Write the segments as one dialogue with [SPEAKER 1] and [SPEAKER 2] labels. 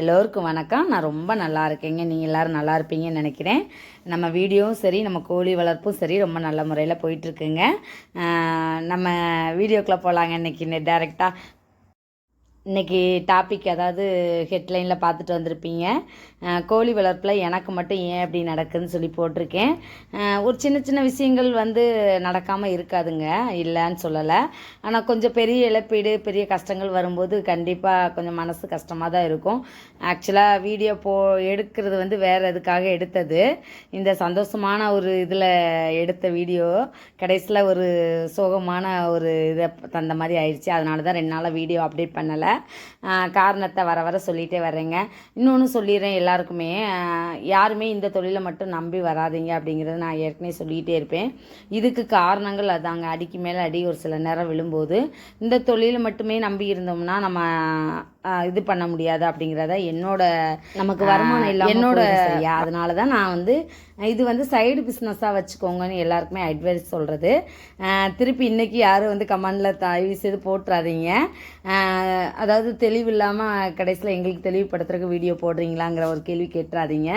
[SPEAKER 1] எல்லோருக்கும் வணக்கம். நான் ரொம்ப நல்லா இருக்கேங்க. நீங்கள் எல்லோரும் நல்லா இருப்பீங்கன்னு நினைக்கிறேன். நம்ம வீடியோவும் சரி நம்ம கோழி வளர்ப்பும் சரி ரொம்ப நல்ல முறையில் போயிட்டுருக்குங்க நம்ம வீடியோக்குள்ளே போகலாங்க இன்றைக்கி டேரெக்டாக இன்றைக்கி டாபிக் அதாவது ஹெட்லைனில் பார்த்துட்டு வந்திருப்பீங்க. கோழி வளர்ப்பில் எனக்கு மட்டும் ஏன் அப்படி நடக்குதுன்னு சொல்லி போட்டிருக்கேன். ஒரு சின்ன சின்ன விஷயங்கள் வந்து நடக்காமல் இருக்காதுங்க. இல்லைன்னு சொல்லலை. ஆனால் கொஞ்சம் பெரிய இழப்பீடு பெரிய கஷ்டங்கள் வரும்போது கண்டிப்பாக கொஞ்சம் மனசு கஷ்டமாக தான் இருக்கும். ஆக்சுவலாக வீடியோ போ எடுக்கிறது வந்து வேறு எதுக்காக எடுத்தது. இந்த சந்தோஷமான ஒரு இதில் எடுத்த வீடியோ கடைசியில் ஒரு சோகமான ஒரு இதை தந்த மாதிரி ஆயிடுச்சு. அதனால தான் ரெண்டு நாளாக வீடியோ அப்டேட் பண்ணலை. காரணத்தை வர வர சொல்லிகிட்டே வர்றேங்க. இன்னொன்று சொல்லிடுறேன் எல்லாருக்குமே. யாருமே இந்த தொழிலை மட்டும் நம்பி வராதீங்க அப்படிங்கிறத நான் ஏற்கனவே சொல்லிகிட்டே இருப்பேன். இதுக்கு காரணங்கள் அதாங்க. அடிக்கு மேலே அடி ஒரு சில நேரம் விழும்போது இந்த தொழிலை மட்டுமே நம்பி இருந்தோம்னா நம்ம இது பண்ண முடியாது அப்படிங்கிறத என்னோட நமக்கு வருமானம் இல்லாம என்னோட அதனால தான் நான் வந்து இது வந்து சைடு பிஸ்னஸாக வச்சுக்கோங்கன்னு எல்லாருக்குமே அட்வைஸ் சொல்கிறது திருப்பி இன்னைக்கு யாரும் வந்து கமெண்டில் தயவு செய்து போட்டுறாதீங்க. அதாவது தெளிவு இல்லாமல் கடைசியில் எங்களுக்கு தெளிவுபடுத்துறதுக்கு வீடியோ போடுறீங்களாங்கிற ஒரு கேள்வி கேட்டுறாதீங்க.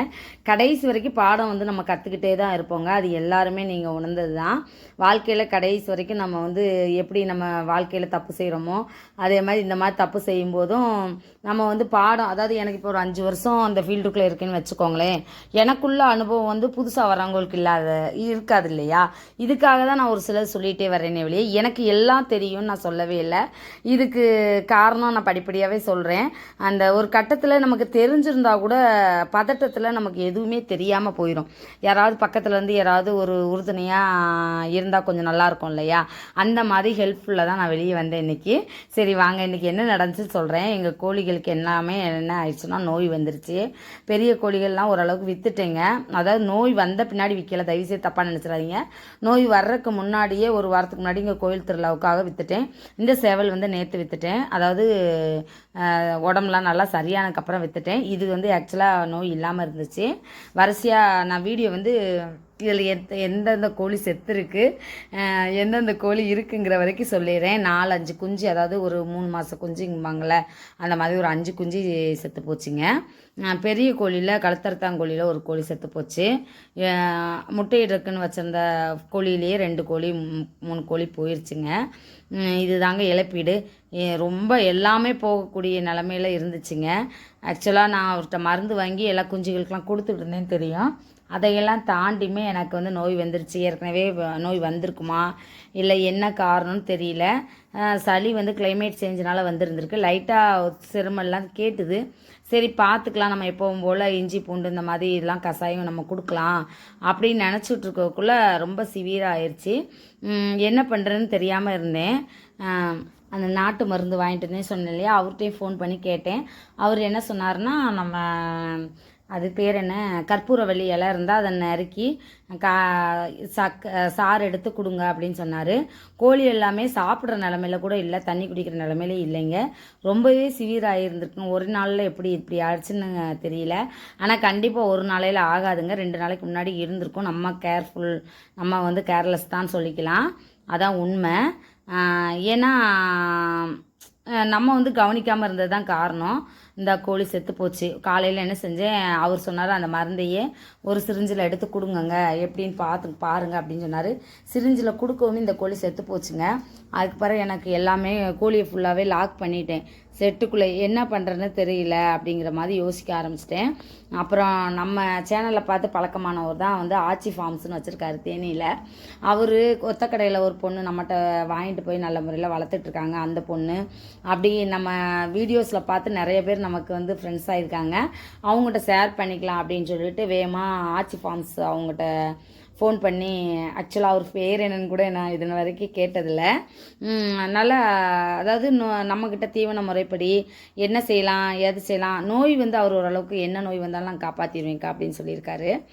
[SPEAKER 1] கடைசி வரைக்கும் பாடம் வந்து நம்ம கற்றுக்கிட்டே தான் இருப்போங்க. அது எல்லாருமே நீங்கள் உணர்ந்தது தான் வாழ்க்கையில் கடைசி வரைக்கும் நம்ம வந்து எப்படி நம்ம வாழ்க்கையில் தப்பு செய்கிறோமோ அதே மாதிரி இந்த மாதிரி தப்பு செய்யும்போதும் நம்ம வந்து பாடம் அதாவது எனக்கு இப்போ ஒரு அஞ்சு வருஷம் அந்த ஃபீல்டுக்குள்ளே இருக்கேன்னு வச்சுக்கோங்களேன். எனக்குள்ள அனுபவம் வந்து புதுசாக வரவங்களுக்கு இல்லாத இருக்காது இல்லையா? இதுக்காக தான் நான் ஒரு சிலர் சொல்லிகிட்டே வரேனே வெளியே எனக்கு எல்லாம் தெரியும்னு நான் சொல்லவே இல்லை. இதுக்கு காரணம் நான் படிப்படியாகவே சொல்கிறேன் அந்த ஒரு கட்டத்தில் நமக்கு தெரிஞ்சிருந்தா கூட பதட்டத்தில் நமக்கு எதுவுமே தெரியாமல் போயிடும் யாராவது பக்கத்துலேருந்து யாராவது ஒரு உறுதுணையாக இருந்தால் கொஞ்சம் நல்லாயிருக்கும் இல்லையா? அந்த மாதிரி ஹெல்ப்ஃபுல்லாக தான் நான் வெளியே வந்தேன் இன்னைக்கு. சரி வாங்க. இன்னைக்கு என்ன நடந்துச்சுன்னு சொல்கிறேன் எங்கள் கோழிகளுக்கு எல்லாமே என்ன ஆயிடுச்சுன்னா நோய் வந்துருச்சு. பெரிய கோழிகள்லாம் ஓரளவுக்கு விற்றுட்டேங்க அதாவது நோய் வந்த பின்னாடி விற்கல தயவுசெய்து தப்பாக நினச்சிடாதீங்க. நோய் வர்றதுக்கு முன்னாடியே ஒரு வாரத்துக்கு முன்னாடி இங்கே கோயில் திருவிழாவுக்காக விற்றுட்டேன் இந்த சேவல் வந்து நேற்று விற்றுட்டேன் அதாவது உடம்புலாம் நல்லா சரியானதுக்கப்புறம் விற்றுட்டேன் இது வந்து ஆக்சுவலாக நோய் இல்லாமல் இருந்துச்சு. வரிசையாக நான் வீடியோ வந்து இதில் எந்த எந்தெந்த கோழி செத்துருக்கு எந்தெந்த கோழி இருக்குங்கிற வரைக்கும் சொல்லிடுறேன். நாலு அஞ்சு குஞ்சு அதாவது ஒரு மூணு மாத குஞ்சுங்குவாங்கள்ல அந்த மாதிரி ஒரு அஞ்சு குஞ்சு செத்து போச்சுங்க. பெரிய கோழியில் கழுத்தரத்தாங்கோழியில் ஒரு கோழி செத்து போச்சு. முட்டையிடுறக்குன்னு வச்சிருந்த கோழியிலேயே ரெண்டு கோழி மூணு கோழி போயிருச்சுங்க. இதுதாங்க இழப்பீடு. ரொம்ப எல்லாமே போகக்கூடிய நிலமையில இருந்துச்சுங்க. ஆக்சுவலாக நான் அவர்கிட்ட மருந்து வாங்கி எல்லா குஞ்சுகளுக்கெலாம் கொடுத்துட்டு இருந்தேன்னு தெரியும். அதையெல்லாம் தாண்டியுமே எனக்கு வந்து நோய் வந்துருச்சு. ஏற்கனவே வ- நோய் வந்திருக்குமா? இல்லை என்ன காரணம்னு தெரியல. சளி வந்து கிளைமேட் சேஞ்சினால வந்திருந்திருக்கு. லைட்டாக சிரமெல்லாம் கேட்டுது. சரி பார்த்துக்கலாம். நம்ம எப்போவும் போல் இஞ்சி பூண்டு இந்த மாதிரி இதெல்லாம் கஷாயம் நம்ம கொடுக்கலாம் அப்படின்னு நினச்சிட்டு இருக்கக்குள்ளே ரொம்ப சிவியராக ஆயிடுச்சு என்ன பண்ணுறதுன்னு தெரியாமல் இருந்தேன். அந்த நாட்டு மருந்து வாங்கிட்டு இருந்தேன் சொன்னேன் இல்லையா? அவர்கிட்டையும் ஃபோன் பண்ணி கேட்டேன். அவர் என்ன சொன்னார்னா நம்ம அது பேர் என்ன? கற்பூரவள்ளி இலை இருந்தால் அதை நறுக்கி கா சக் சாறு எடுத்து கொடுங்க அப்படின்னு சொன்னார். கோழி எல்லாமே சாப்பிட்ற நிலமையில கூட இல்லை தண்ணி குடிக்கிற நிலமையில இல்லைங்க. ரொம்பவே சிவியராக இருந்திருக்குங்க. ஒரு நாளில் எப்படி இப்படி ஆயிடுச்சுன்னு தெரியல. ஆனால் கண்டிப்பாக ஒரு நாளையில் ஆகாதுங்க. ரெண்டு நாளைக்கு முன்னாடி இருந்திருக்கும். நம்ம கேர்ஃபுல் நம்ம வந்து கேர்லெஸ் தான் சொல்லிக்கலாம். அதான் உண்மை. ஏன்னா நம்ம வந்து கவனிக்காமல் இருந்தது தான் காரணம். இந்த கோழி செத்து போச்சு. காலையில் என்ன செஞ்சேன்? அவர் சொன்னார் அந்த மருந்தையே ஒரு சிரிஞ்சில் எடுத்து கொடுங்கங்க. எப்படின்னு பார்த்து பாருங்க அப்படின்னு சொன்னார். சிரிஞ்சில் கொடுக்கவும் இந்த கோழி செத்து போச்சுங்க. அதுக்கு பிறகு எனக்கு எல்லாமே கோழியை ஃபுல்லாகவே லாக் பண்ணிட்டேன். செட்டுக்குள்ளே என்ன பண்ணுறதுன்னு தெரியல அப்படிங்கிற மாதிரி யோசிக்க ஆரம்பிச்சிட்டேன். அப்புறம் நம்ம சேனலில் பார்த்து பழக்கமானவர் தான் வந்து ஆச்சி ஃபார்ம்ஸ்னு வச்சுருக்காரு தேனியில். அவர் கொத்தக்கடையில் ஒரு பொண்ணு நம்மகிட்ட வாங்கிட்டு போய் நல்ல முறையில் வளர்த்துட்ருக்காங்க அந்த பொண்ணு. அப்படி நம்ம வீடியோஸில் பார்த்து நிறைய பேர் நமக்கு வந்து ஃப்ரெண்ட்ஸ் ஆகியிருக்காங்க அவங்ககிட்ட ஷேர் பண்ணிக்கலாம் அப்படின்னு சொல்லிட்டு வேகமாக ஆச்சி ஃபார்ம்ஸ் அவங்ககிட்ட ஃபோன் பண்ணி ஆக்சுவலாக அவர் பேர் என்னன்னு கூட நான் இது வரைக்கும் கேட்டதில்ல. அதனால் அதாவது நோ- நம்மக்கிட்ட தீவன முறைப்படி என்ன செய்யலாம் எது செய்யலாம் நோய் வந்து அவர் ஓரளவுக்கு என்ன நோய் வந்தாலும் நான் காப்பாற்றிடுவேங்க்கா அப்படின்னு சொல்லியிருக்காரு.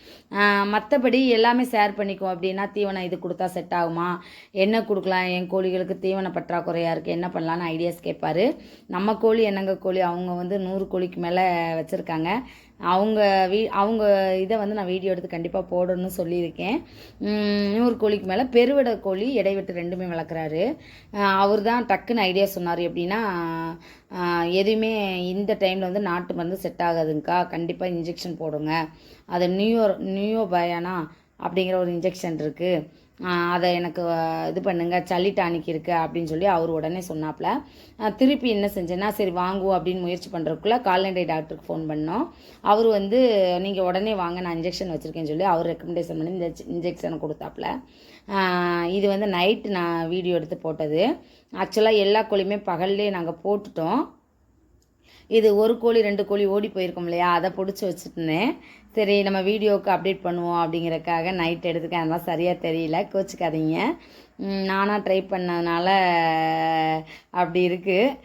[SPEAKER 1] மற்றபடி எல்லாமே ஷேர் பண்ணிக்குவோம் அப்படின்னா தீவனம் இது கொடுத்தா செட் ஆகுமா? என்ன கொடுக்கலாம்? என் கோழிகளுக்கு தீவன பற்றாக்குறையாக இருக்குது என்ன பண்ணலான்னு ஐடியாஸ் கேட்பாரு. நம்ம கோழி என்னங்க கோழி? அவங்க வந்து நூறு கோழிக்கு மேலே வச்சுருக்காங்க. அவங்க வீ அவங்க இதை வந்து நான் வீடியோ எடுத்து கண்டிப்பாக போடணும்னு சொல்லியிருக்கேன். உம், நூறு கோழிக்கு மேலே பெருவிட கோழி இடைவெட்டு ரெண்டுமே வளர்க்குறாரு. அவர் தான் டக்குன்னு ஐடியா சொன்னார் எப்படின்னா எதுவுமே இந்த டைமில் வந்து நாட்டு மருந்து செட் ஆகாதுங்க்கா கண்டிப்பாக இன்ஜெக்ஷன் போடுங்க. அது நியூயோ நியூயோ பயானா அப்படிங்கிற ஒரு இன்ஜெக்ஷன் இருக்குது அதை எனக்கு இது பண்ணுங்க சளி டானிக் இருக்கு அப்படின்னு சொல்லி அவர் உடனே சொன்னாப்புல. திருப்பி என்ன செஞ்சேன்னா சரி வாங்குவோம் அப்படின்னு முயற்சி பண்ணுறதுக்குள்ள கால்நடை டாக்டருக்கு ஃபோன் பண்ணோம். அவர் வந்து நீங்கள் உடனே வாங்க நான் இன்ஜெக்ஷன் வச்சுருக்கேன்னு சொல்லி அவர் ரெக்கமெண்டேஷன் பண்ணி இந்த இன்ஜெக்ஷனை கொடுத்தாப்புல. இது வந்து நைட்டு நான் வீடியோ எடுத்து போட்டது. ஆக்சுவலாக எல்லா கோழியுமே பகல்லே நாங்கள் போட்டுட்டோம். இது ஒரு கோழி ரெண்டு கோழி ஓடி போயிருக்கோம் இல்லையா? அதை பிடிச்சி வச்சுட்டுனேன். சரி நம்ம வீடியோவுக்கு அப்டேட் பண்ணுவோம் அப்படிங்கிறக்காக நைட் எடுத்துக்கேன் அதெல்லாம் சரியாக தெரியல கோச்சிக்காதீங்க. நானாக ட்ரை பண்ணதுனால அப்படி இருக்குது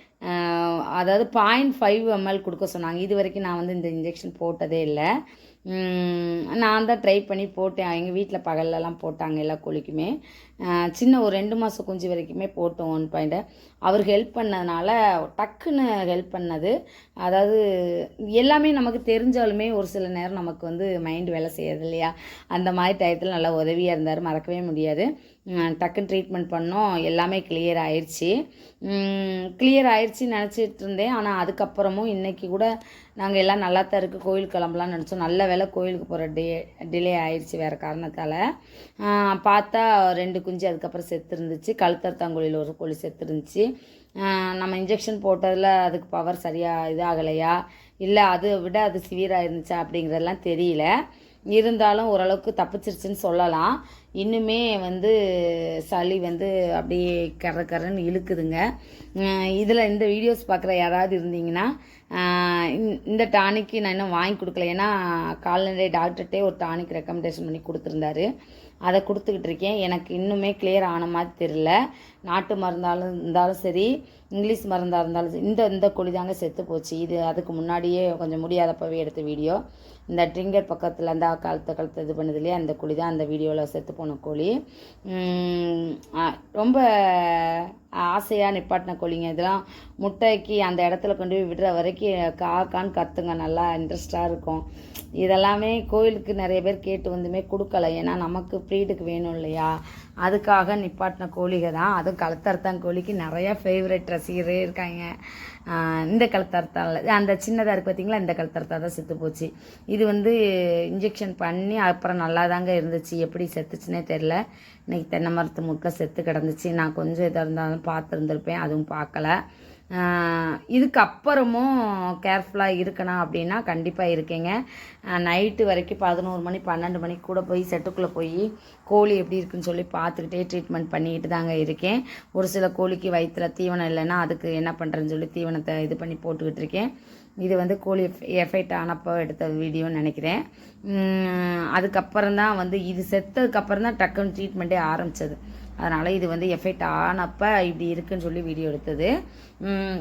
[SPEAKER 1] அதாவது பாயிண்ட் ஃபைவ் எம்எல் கொடுக்க சொன்னாங்க. இது வரைக்கும் நான் வந்து இந்த இன்ஜெக்ஷன் போட்டதே இல்லை. நான் தான் ட்ரை பண்ணி போட்டேன். எங்கள் வீட்டில் பகல்லலாம் போட்டாங்க எல்லா கோழிக்குமே. சின்ன ஒரு ரெண்டு மாதம் குஞ்சு வரைக்குமே போட்டோம் ஒன் பாயிண்ட்டை அவர் ஹெல்ப் பண்ணதுனால டக்குன்னு ஹெல்ப் பண்ணது. அதாவது எல்லாமே நமக்கு தெரிஞ்சாலுமே ஒரு சில நேரம் நமக்கு வந்து மைண்ட் வேலை செய்யறது இல்லையா? அந்த மாதிரி டயத்தில் நல்லா உதவியாக இருந்தார். மறக்கவே முடியாது. டக்குன்னு ட்ரீட்மெண்ட் பண்ணோம். எல்லாமே கிளியர் ஆயிடுச்சு கிளியர் ஆயிடுச்சுன்னு நினச்சிட்டு இருந்தேன். ஆனால் அதுக்கப்புறமும் இன்றைக்கி கூட நாங்கள் எல்லாம் நல்லா தான் இருக்குது கோயில் கிளம்பலாம்னு நினச்சோம். நல்ல வேளை கோயிலுக்கு போகிற டே டிலே ஆயிடுச்சு வேறு காரணத்தால். பார்த்தா ரெண்டு குஞ்சு அதுக்கப்புறம் செத்து இருந்துச்சு கழுத்தர்த்தாங்குழியில் ஒரு கோழி செத்து இருந்துச்சு நம்ம இன்ஜெக்ஷன் போட்டதில் அதுக்கு பவர் சரியாக இதாகலையா? இல்லை அதை விட அது சிவியராக இருந்துச்சா அப்படிங்கிறதெல்லாம் தெரியல. இருந்தாலும் ஓரளவுக்கு தப்பிச்சிருச்சுன்னு சொல்லலாம். இன்னுமே வந்து சளி வந்து அப்படியே கர கரன்னு இழுக்குதுங்க. இதில் இந்த வீடியோஸ் பார்க்குற யாராவது இருந்தீங்கன்னா இந்த- இந்த டானிக்கு நான் இன்னும் வாங்கி கொடுக்கல. ஏன்னா கால்நடை டாக்டர்கிட்டே ஒரு டானிக் ரெக்கமெண்டேஷன் பண்ணி கொடுத்துருந்தாரு. அதை கொடுத்துக்கிட்டு இருக்கேன். எனக்கு இன்னுமே கிளியர் ஆன மாதிரி தெரில நாட்டு மருந்தாலும் இருந்தாலும் சரி இங்கிலீஷ் மருந்தாக இருந்தாலும் சரி இந்த இந்த கோழி தாங்க செத்து போச்சு. இது அதுக்கு முன்னாடியே கொஞ்சம் முடியாதப்பவே எடுத்த வீடியோ. இந்த ட்ரிங்கர் பக்கத்தில் அந்த காலத்து காலத்து இது பண்ணது இல்லையா அந்த கோழி தான் அந்த வீடியோவில் செத்து போன கோழி. ரொம்ப ஆசையாக நிப்பாட்டின கோழிங்க இதெல்லாம். முட்டைக்கு அந்த இடத்துல கொண்டு போய் விடுற வரைக்கும் கா கான்னு கத்துங்க நல்லா இன்ட்ரெஸ்டாக இருக்கும். இதெல்லாமே கோயிலுக்கு நிறைய பேர் கேட்டு வந்துமே கொடுக்கல. ஏன்னா நமக்கு ப்ரீடுக்கு வேணும் இல்லையா? அதுக்காக நிப்பாட்டின கோழிக தான். அதுவும் கழுத்தறுத்தான் கோழிக்கு நிறையா ஃபேவரட் ரசிகரே இருக்காங்க. இந்த கலத்தர்த்தால அந்த சின்னதாக இருக்கு பார்த்தீங்களா இந்த கலத்தர்த்தா தான் செத்து போச்சு. இது வந்து இன்ஜெக்ஷன் பண்ணி அப்புறம் நல்லா தாங்க இருந்துச்சு. எப்படி செத்துச்சுன்னே தெரில இன்றைக்கி தென்னை மரத்து முக்க செத்து கிடந்துச்சு. நான் கொஞ்சம் இதாக இருந்தாலும் பார்த்துருந்துருப்பேன். அதுவும் பார்க்கல. இதுக்கப்புறமும் கேர்ஃபுல்லாக இருக்கணும் அப்படின்னா கண்டிப்பாக இருக்கேங்க. நைட்டு வரைக்கும் பதினோரு மணி பன்னெண்டு மணிக்கு கூட போய் செட்டுக்குள்ளே போய் கோழி எப்படி இருக்குன்னு சொல்லி பார்த்துக்கிட்டே ட்ரீட்மெண்ட் பண்ணிக்கிட்டு தாங்க இருக்கேன். ஒரு சில கோழிக்கு வயிற்றுல தீவனம் இல்லைன்னா அதுக்கு என்ன பண்ணுறேன்னு சொல்லி தீவனத்தை இது பண்ணி போட்டுக்கிட்டு இருக்கேன். இது வந்து கோழி எஃபெக்ட் ஆனப்போ எடுத்த வீடியோன்னு நினைக்கிறேன். அதுக்கப்புறம் தான் வந்து இது செத்ததுக்கப்புறம் தான் டக்குன்னு ட்ரீட்மெண்ட்டே ஆரம்பித்தது அதனால் இது வந்து எஃபெக்ட் ஆனப்போ இப்படி இருக்குன்னு சொல்லி வீடியோ எடுத்தது. உம்,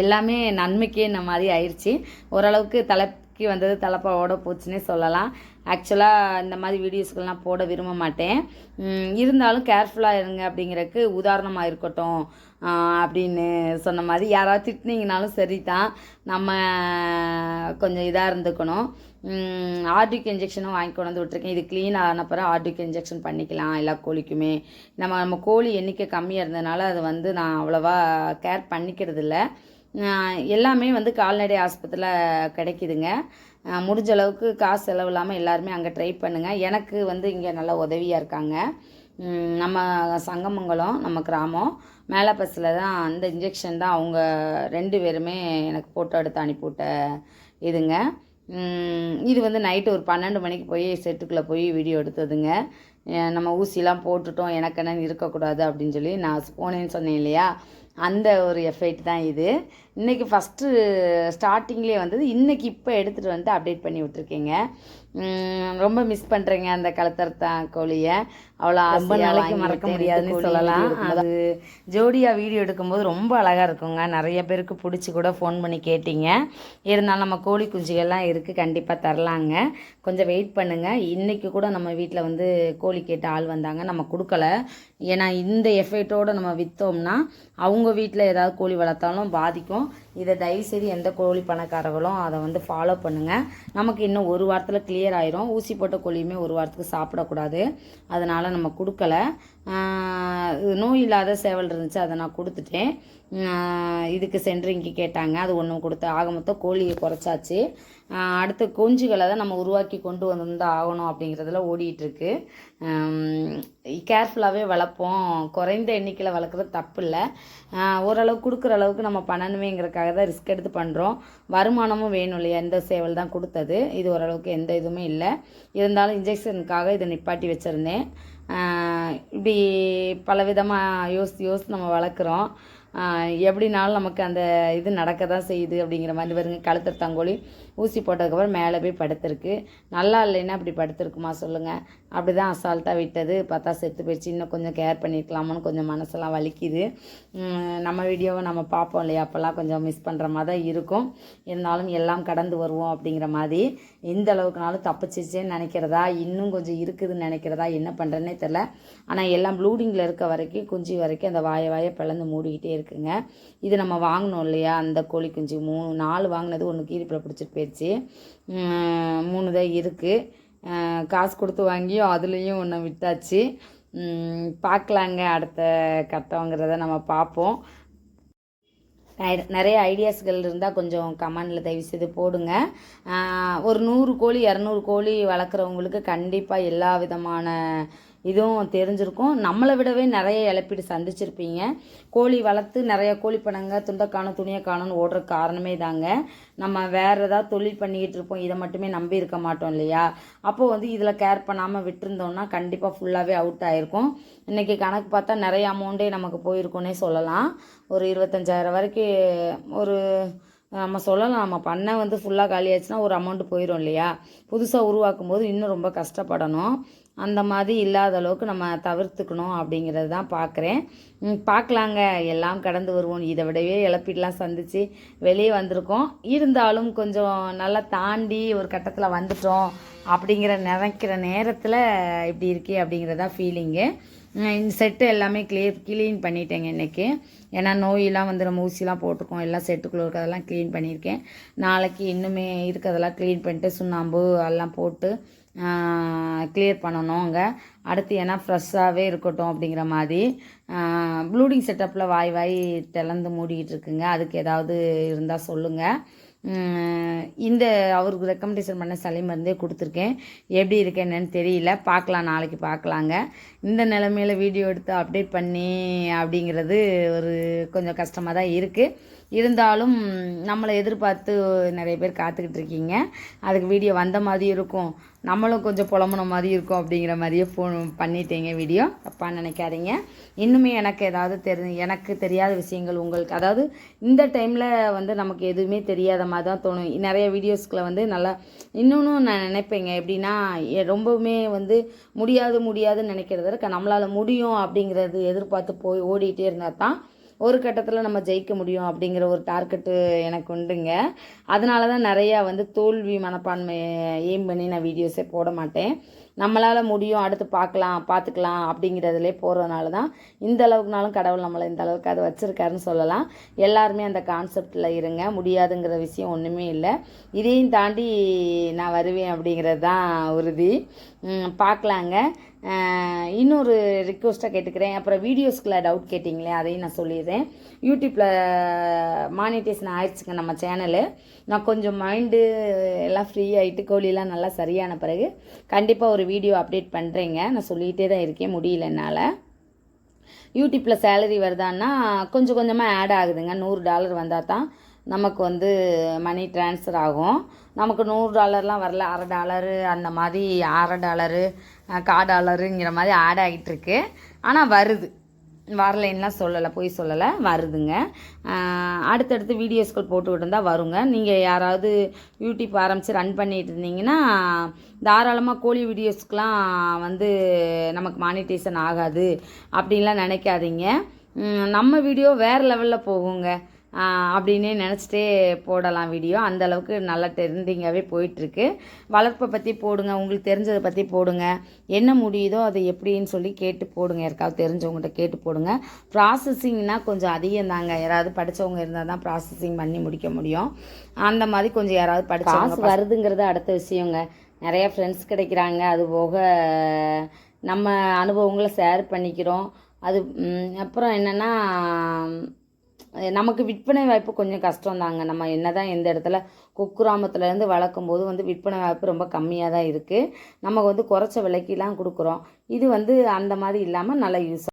[SPEAKER 1] எல்லாமே நன்மைக்கே இந்த மாதிரி ஆயிடுச்சு ஓரளவுக்கு தலைக்கு வந்தது தலைப்பாவோட போச்சுன்னே சொல்லலாம். ஆக்சுவலாக இந்த மாதிரி வீடியோஸ்கெல்லாம் போட விரும்ப மாட்டேன். இருந்தாலும் கேர்ஃபுல்லாக இருங்க அப்படிங்கிறதுக்கு உதாரணமாக இருக்கட்டும் அப்படின்னு சொன்ன மாதிரி யாராவது திட்டினீங்கனாலும் சரி தான் நம்ம கொஞ்சம் இதாக இருந்துக்கணும். ஆர்டிக் இன்ஜெக்ஷனும் வாங்கி கொண்டு வந்து விட்ருக்கேன் இது க்ளீன் ஆன பிறகு ஆர்டிக் இன்ஜெக்ஷன் பண்ணிக்கலாம் எல்லா கோழிக்குமே. நம்ம நம்ம கோழி எண்ணிக்கை கம்மியாக இருந்ததுனால அது வந்து நான் அவ்வளோவா கேர் பண்ணிக்கிறது இல்லை எல்லாமே வந்து கால்நடை ஆஸ்பத்திரியில் கிடைக்குதுங்க. முடிஞ்ச அளவுக்கு காசு செலவு இல்லாமல் எல்லாருமே அங்கே ட்ரை பண்ணுங்கள் எனக்கு வந்து இங்கே நல்லா உதவியாக இருக்காங்க. நம்ம சங்கமங்கலம் நம்ம கிராமம். மேலே பஸ்ஸில் தான் அந்த இன்ஜெக்ஷன் தான் அவங்க ரெண்டு பேருமே எனக்கு ஃபோட்டோ எடுத்து அனுப்பிவிட்ட இதுங்க. இது வந்து நைட்டு ஒரு பன்னெண்டு மணிக்கு போய் செட்டுக்குள்ளே போய் வீடியோ எடுத்ததுங்க. நம்ம ஊசிலாம் போட்டுட்டோம். எனக்கு என்னன்னு இருக்கக்கூடாது அப்படின்னு சொல்லி நான் போனேன்னு சொன்னேன் இல்லையா? அந்த ஒரு எஃபெக்ட் தான் இது. இன்றைக்கி ஃபஸ்ட்டு ஸ்டார்டிங்லேயே வந்தது. இன்றைக்கி இப்போ எடுத்துகிட்டு வந்து அப்டேட் பண்ணி விட்ருக்கேங்க ரொம்ப மிஸ் பண்ணுறேங்க அந்த கலத்தரத்தான் கோழியை. அவ்வளோ ரொம்ப நாளைக்கு மறக்க முடியாதுன்னு சொல்லலாம். அது ஜோடியாக வீடியோ எடுக்கும்போது ரொம்ப அழகாக இருக்குங்க. நிறைய பேருக்கு பிடிச்சி கூட ஃபோன் பண்ணி கேட்டீங்க. இருந்தாலும் நம்ம கோழி குஞ்சுகள்லாம் இருக்குது கண்டிப்பாக தரலாங்க. கொஞ்சம் வெயிட் பண்ணுங்கள் இன்றைக்கி கூட நம்ம வீட்டில் வந்து கோழி கேட்ட ஆள் வந்தாங்க. நம்ம கொடுக்கல. ஏன்னா இந்த எஃபெக்டோடு நம்ம விற்றோம்னா அவங்க வீட்டில் ஏதாவது கோழி வளர்த்தாலும் பாதிக்கும். இதை தயவுசெய்து எந்த கோழி பணக்காரர்களும் அதை வந்து ஃபாலோ பண்ணுங்கள் நமக்கு இன்னும் ஒரு வாரத்தில் கிளியர் ஆயிரும். ஊசி போட்ட கோழியுமே ஒரு வாரத்துக்கு சாப்பிடக்கூடாது. அதனால் நம்ம கொடுக்கல. இது நோய் இல்லாத சேவல் இருந்துச்சு அதை நான் கொடுத்துட்டேன். இதுக்கு சென்ட்ரிங்க்கு கேட்டாங்க அது ஒன்றும் கொடுத்து ஆக மொத்தம் கோழியை குறைச்சாச்சு. அடுத்து குஞ்சுகளை தான் நம்ம உருவாக்கி கொண்டு வந்து ஆகணும் அப்படிங்கிறதுல ஓடிட்டுருக்கு. கேர்ஃபுல்லாகவே வளர்ப்போம். குறைந்த எண்ணிக்கையில் வளர்க்குறது தப்பு இல்லை ஓரளவு கொடுக்குற அளவுக்கு நம்ம பண்ணணுமேங்கிறதுக்காக தான் ரிஸ்க் எடுத்து பண்ணுறோம் வருமானமும் வேணும் இல்லையா? எந்த சேவல் தான் கொடுத்தது. இது ஓரளவுக்கு எந்த இதுவுமே இல்லை. இருந்தாலும் இன்ஜெக்ஷனுக்காக இதை நிப்பாட்டி வச்சுருந்தேன். இப்படி பலவிதமாக யோசித்து யோசித்து நம்ம வளர்க்குறோம். எப்படினாலும் நமக்கு அந்த இது நடக்க தான் செய்யுது அப்படிங்கிற மாதிரி வருங்க கழுத்தர் தங்கோலி ஊசி போட்டதுக்கப்புறம் மேலே போய் படுத்திருக்கு. நல்லா இல்லைன்னா அப்படி படுத்திருக்குமா சொல்லுங்கள் அப்படி தான் அசால்ட்டாக விட்டது. பார்த்தா செத்து போயிடுச்சு. இன்னும் கொஞ்சம் கேர் பண்ணியிருக்கலாமான்னு கொஞ்சம் மனசெல்லாம் வலிக்குது. நம்ம வீடியோவை நம்ம பார்ப்போம் இல்லையா? அப்போல்லாம் கொஞ்சம் மிஸ் பண்ணுற மாதிரி தான் இருக்கும். இருந்தாலும் எல்லாம் கடந்து வருவோம் அப்படிங்கிற மாதிரி எந்த அளவுக்குனாலும் தப்பிச்சிச்சேன்னு நினைக்கிறதா? இன்னும் கொஞ்சம் இருக்குதுன்னு நினைக்கிறதா? என்ன பண்ணுறேன்னே தெரில ஆனால் எல்லாம் ப்ளூடிங்கில் இருக்க வரைக்கும் குஞ்சு வரைக்கும் அந்த வாயை வாயை பிளந்து மூடிக்கிட்டே இருக்குங்க. இது நம்ம வாங்கினோம் இல்லையா? அந்த கோழி குஞ்சு மூணு நாலு வாங்கினது ஒன்று கீரிப்பில் பிடிச்சிட்டு போயிடுச்சு. மூணு தான் இருக்குது காசு கொடுத்து வாங்கியும் அதுலேயும் ஒன்று விட்டாச்சு பார்க்கலாங்க அடுத்த கட்டங்கிறத நம்ம பார்ப்போம் நிறைய ஐடியாஸ்கள் இருந்தால் கொஞ்சம் கமெண்டில் தயவு செய்து போடுங்க ஒரு நூறு கோழி இரநூறு கோழி வளர்க்குறவங்களுக்கு கண்டிப்பாக எல்லா விதமான இதுவும் தெரிஞ்சிருக்கும். நம்மளை விடவே நிறைய இழப்பீடு சந்திச்சிருப்பீங்க. கோழி வளர்த்து நிறைய கோழி பணங்க துண்டை துணியக்கானும்னு துணியை ஓடுற காரணமே தாங்க. நம்ம வேறு ஏதாவது தொழில் பண்ணிக்கிட்டு இருப்போம். இதை மட்டுமே நம்பி இருக்க மாட்டோம் இல்லையா? அப்போ வந்து இதில் கேர் பண்ணாமல் விட்டுருந்தோம்னா கண்டிப்பாக ஃபுல்லாகவே அவுட் ஆகிருக்கும் இன்றைக்கி கணக்கு பார்த்தா நிறைய அமௌண்ட்டே நமக்கு போயிருக்கோன்னே சொல்லலாம். ஒரு இருபத்தஞ்சாயிரம் வரைக்கும் ஒரு நம்ம சொல்லலாம் நம்ம பண்ண வந்து ஃபுல்லாக காலியாச்சுன்னா ஒரு அமௌண்ட் போயிடும் இல்லையா? புதுசாக உருவாக்கும் போது இன்னும் ரொம்ப கஷ்டப்படணும். அந்த மாதிரி இல்லாத அளவுக்கு நம்ம தவிர்த்துக்கணும் அப்படிங்கிறது தான் பார்க்குறேன் பார்க்கலாங்க எல்லாம் கடந்து வருவோம். இதை விடவே இழப்பீடெலாம் சந்தித்து வெளியே வந்திருக்கோம். இருந்தாலும் கொஞ்சம் நல்லா தாண்டி ஒரு கட்டத்தில் வந்துட்டோம் அப்படிங்கிற நினைக்கிற நேரத்தில் இப்படி இருக்கே அப்படிங்கிறதா ஃபீலிங்கு இந்த செட்டு எல்லாமே கிளியர் க்ளீன் பண்ணிட்டேங்க இன்றைக்கி ஏன்னா நோயெல்லாம் வந்து நம்ம ஊசிலாம் போட்டிருக்கோம். எல்லாம் செட்டுக்குள்ளே இருக்கிறதெல்லாம் க்ளீன் பண்ணியிருக்கேன். நாளைக்கு இன்னுமே இருக்கிறதெல்லாம் க்ளீன் பண்ணிட்டு சுண்ணாம்பு எல்லாம் போட்டு கிளியர் அங்கே. அடுத்து ஏன்னா ஃப்ரெஷ்ஷாகவே இருக்கட்டும் அப்படிங்கிற மாதிரி. ப்ளூடிங் செட்டப்பில் வாய் வாய் திறந்து மூடிக்கிட்டு இருக்குங்க. அதுக்கு ஏதாவது இருந்தால் சொல்லுங்கள் இந்த அவருக்கு ரெக்கமெண்டேஷன் பண்ண சளி மருந்தே கொடுத்துருக்கேன். எப்படி இருக்கு என்னன்னு தெரியல. பார்க்கலாம் நாளைக்கு பார்க்கலாங்க. இந்த நிலமையில வீடியோ எடுத்து அப்டேட் பண்ணி அப்படிங்கிறது ஒரு கொஞ்சம் கஷ்டமாக தான் இருக்குது இருந்தாலும் நம்மளை எதிர்பார்த்து நிறைய பேர் காத்துக்கிட்டு இருக்கீங்க. அதுக்கு வீடியோ வந்த மாதிரி இருக்கும். நம்மளும் கொஞ்சம் புலம்புன மாதிரி இருக்கும் அப்படிங்கிற மாதிரியே ஃபோன் பண்ணிட்டீங்க வீடியோ தப்பாக நினைக்காதீங்க. இன்னுமே எனக்கு ஏதாவது தெரி எனக்கு தெரியாத விஷயங்கள் உங்களுக்கு அதாவது இந்த டைமில் வந்து நமக்கு எதுவுமே தெரியாத மாதிரி தான் தோணும். நிறைய வீடியோஸ்களை வந்து நல்லா இன்னொன்று நான் நினைப்பேங்க எப்படின்னா ரொம்பவுமே வந்து முடியாது முடியாதுன்னு நினைக்கிறத நம்மளால் முடியும் அப்படிங்கிறது எதிர்பார்த்து போய் ஓடிட்டே இருந்தால் தான் ஒரு கட்டத்தில் நம்ம ஜெயிக்க முடியும் அப்படிங்கிற ஒரு டார்கெட்டு எனக்கு உண்டுங்க. அதனால தான் நிறையா வந்து தோல்வி மனப்பான்மை எய்ம் பண்ணி நான் வீடியோஸே போட மாட்டேன். நம்மளால் முடியும் அடுத்து பார்க்கலாம் பார்த்துக்கலாம் அப்படிங்கிறதுலே போகிறதுனால தான் இந்த அளவுக்குனாலும் கடவுள் நம்மளை இந்த அளவுக்கு அதை வச்சுருக்காருன்னு சொல்லலாம். எல்லாருமே அந்த கான்செப்டில் இருங்க. முடியாதுங்கிற விஷயம் ஒன்றுமே இல்லை. இதையும் தாண்டி நான் வருவேன் அப்படிங்கிறது தான் உறுதி பார்க்கலாங்க. இன்னொரு ரிக்வஸ்ட்டாக கேட்டுக்கிறேன். அப்புறம் வீடியோஸ்க்குள்ள டவுட் கேட்டிங்களே அதையும் நான் சொல்லிடுறேன். யூடியூப்பில் மானிட்டேஷன் ஆயிடுச்சுங்க நம்ம சேனலு நான் கொஞ்சம் மைண்டு எல்லாம் ஃப்ரீ ஆகிட்டு கோழியெல்லாம் நல்லா சரியான பிறகு கண்டிப்பாக ஒரு வீடியோ அப்டேட் பண்ணுறேங்க நான் சொல்லிகிட்டே தான் இருக்கேன் முடியல என்னால். யூடியூப்பில் சேலரி வருதான்னா கொஞ்சம் கொஞ்சமாக ஆட் ஆகுதுங்க. நூறு டாலர் வந்தால் தான் நமக்கு வந்து மணி ட்ரான்ஸ்ஃபர் ஆகும். நமக்கு நூறு டாலர்லாம் வரல அரை டாலரு அந்த மாதிரி அரை டாலரு காடாளருங்கிற மாதிரி ஆட் ஆகிட்டு இருக்கு ஆனால் வருது வரலைன்னுலாம் சொல்லலை போய் சொல்லலை வருதுங்க. அடுத்தடுத்து வீடியோஸ்கள் போட்டுக்கிட்டு இருந்தால் வருங்க. நீங்கள் யாராவது யூடியூப் ஆரம்பித்து ரன் பண்ணிட்டு இருந்தீங்கன்னா தாராளமாக கோழி வீடியோஸ்க்கெலாம் வந்து நமக்கு மானிட்டேஷன் ஆகாது அப்படின்லாம் நினைக்காதீங்க. நம்ம வீடியோ வேறு லெவலில் போகுங்க. அப்படின்னே நினச்சிட்டே போடலாம் வீடியோ அந்த அளவுக்கு நல்லா ட்ரெண்டிங்காகவே போயிட்டுருக்கு. வளர்ப்பை பற்றி போடுங்க உங்களுக்கு தெரிஞ்சதை பற்றி போடுங்க. என்ன முடியுதோ அதை எப்படின்னு சொல்லி கேட்டு போடுங்க. யாருக்காவது தெரிஞ்சவங்ககிட்ட கேட்டு போடுங்க. ப்ராசஸிங்னா கொஞ்சம் அதிகம் தாங்க. யாராவது படித்தவங்க இருந்தால் தான் ப்ராசஸிங் பண்ணி முடிக்க முடியும். அந்த மாதிரி கொஞ்சம் யாராவது படிச்சு வருதுங்கிறது அடுத்த விஷயங்க. நிறைய ஃப்ரெண்ட்ஸ் கிடைக்கிறாங்க. அது போக நம்ம அனுபவங்களை ஷேர் பண்ணிக்கிறோம். அது அப்புறம் என்னென்னா நமக்கு விற்பனை வாய்ப்பு கொஞ்சம் கஷ்டம் தாங்க நம்ம என்னதான் எந்த இடத்துல குக்கிராமத்துலேருந்து வளர்க்கும் போது வந்து விற்பனை வாய்ப்பு ரொம்ப கம்மியாக தான் இருக்குது நமக்கு வந்து குறைச்ச விலைக்கெலாம் கொடுக்குறோம். இது வந்து அந்த மாதிரி இல்லாமல் நல்லா யூஸ்